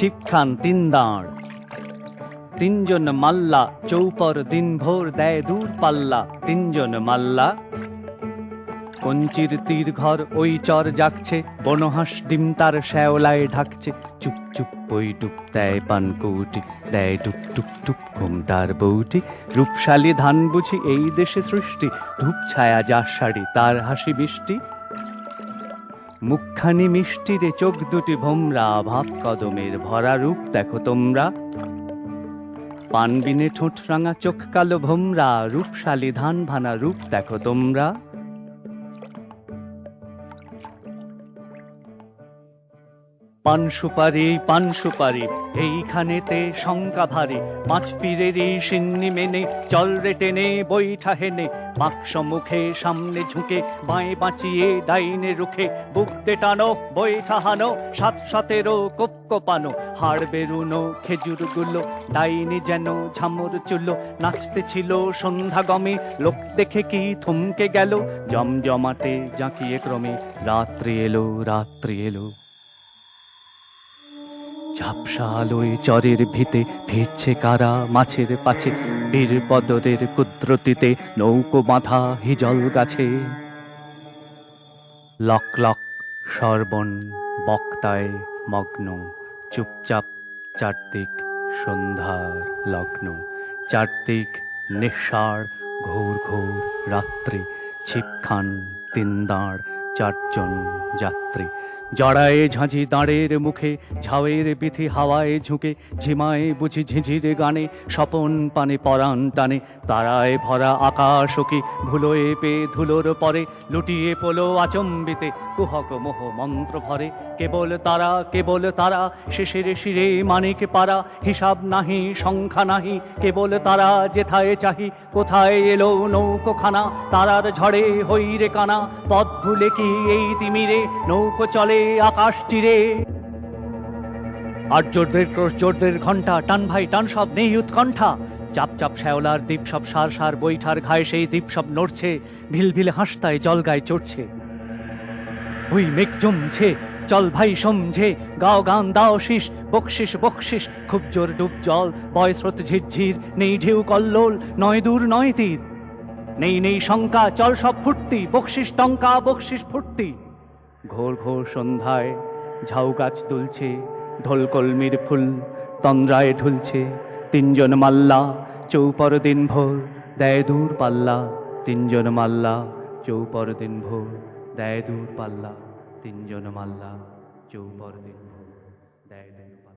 ছিপখান তিন দাঁড়। তিনজন মাল্লা, চৌপর দিন ভোর দেয় দূর পাল্লা। তিনজন মাল্লা, কঞ্চির তীর ঘর ওই চর জাগছে বনহাঁস ডিম তার শ্যাওলায় ঢাকছে। চুপ চুপ ওই টুপ দেয় পান কৌটি, দেয় টুক টুক টুক ঘুমটার বউটি রূপশালী ধান বুঝি এই দেশে সৃষ্টি, ধূপ ছায়া যা শাড়ি তার হাসি বৃষ্টি। মুখখানি মিষ্টি রে চোখ দুটি ভোমরা, ভাব কদমের ভরা রূপ দেখো তোমরা। পানবিনে ঠোঁট রাঙা চোখ কালো ভোমরা, রূপশালী ধান ভানা রূপ দেখো তোমরা। পান সুপারি পান সুপারি, এইখানেতে শঙ্কা ভারী। মাছ পীরেরই সিন্নি মেনে, চল রে টেনে, বৈঠা হেনে। বাক্স মুখে, সামনে ঝুঁকে, বাঁয়ে বাঁচিয়ে, ডাইনে রুখে। বুকতে টানো, বৈঠা হানো, সাত সাতেরো কোপ কোপানো হাড় বেরুনো খেজুরগুলো ডাইনি যেন ঝামর চুলো। নাচতে ছিল সন্ধ্যা গমে, লোক দেখে কি থমকে গেল? জমজমাটে জাঁকিয়ে ক্রমে, রাত্রি এলো রাত্রি এলো। ঝাপসা আলোয় চরের ভিতে ফিরছে কারা মাছের পাছে? বীর পদরের কুদ্রতিতে নৌকো বাঁধা হিজল গাছে। লক লক সর্বণ বক্তায় মগ্ন, চুপচাপ চারদিক সন্ধ্যার লগ্ন। চারদিক নিঃসার ঘোর ঘোর রাত্রি, ছিপখান তিন দাঁড় চারজন যাত্রী। জড়ায়ে ঝাঁঝি দাঁড়ের মুখে, ঝাউয়ের বিথি হাওয়ায় ঝুঁকে, ঝিমায় বুঝি ঝিঝির গানে, স্বপন পানে পরাণ টানে, তারায় ভরা আকাশ কি ভুলোয় পে ধুলোর পরে, লুটিয়ে পোলো আচম্বিতে, কুহক মোহ মন্ত্র ভরে, কেবল তারা কেবল তারা, শেষের শিরে মানিক পারা, হিসাব নাহি, সংখ্যা নাহি, কেবল তারা যেথায় চাহি, কোথায় এলো নৌকোখানা, তারার ঝড়ে হইরে কানা, পথ ভুলে কি এই তিমিরে নৌকো চলে আকাশ তীরে আর্যদের ক্রোশজোরদের ঘণ্টা টান ভাই, টান সব, নেই উৎকণ্ঠা। চাপ চাপ শ্যাওলার দ্বীপ সব সার সার, বৈঠার ঘায়ে সেই দ্বীপ সব নড়ছে, ভিল ভিল হাসতায় জল গায়ে চড়ছে। ওই মেঘ জমছে, চল ভাই সমঝে, গাও গান দাও শীষ, বকশিস বকশিস, খুব জোর ডুব জল, বয় স্রোত ঝিরঝির নেই ঢেউ কল্লোল, নয় দূর নয় তীর। নেই নেই শঙ্কা, চল সব ফুর্তি, বকশিস টঙ্কা, বকশিস ফুর্তি। ঘোর ঘোর সন্ধ্যায় ঝাউ গাছ তুলছে ঢোলকলমির ফুল তন্দ্রায় ঢুলছে। তিনজন মাল্লা চৌপর দিন ভোর দেয় দূর পাল্লা। তিনজন মাল্লা চৌপর দিন ভোর দেয় দূর পাল্লা। তিনজন মাল্লা চৌপর দিন ভোর দেয়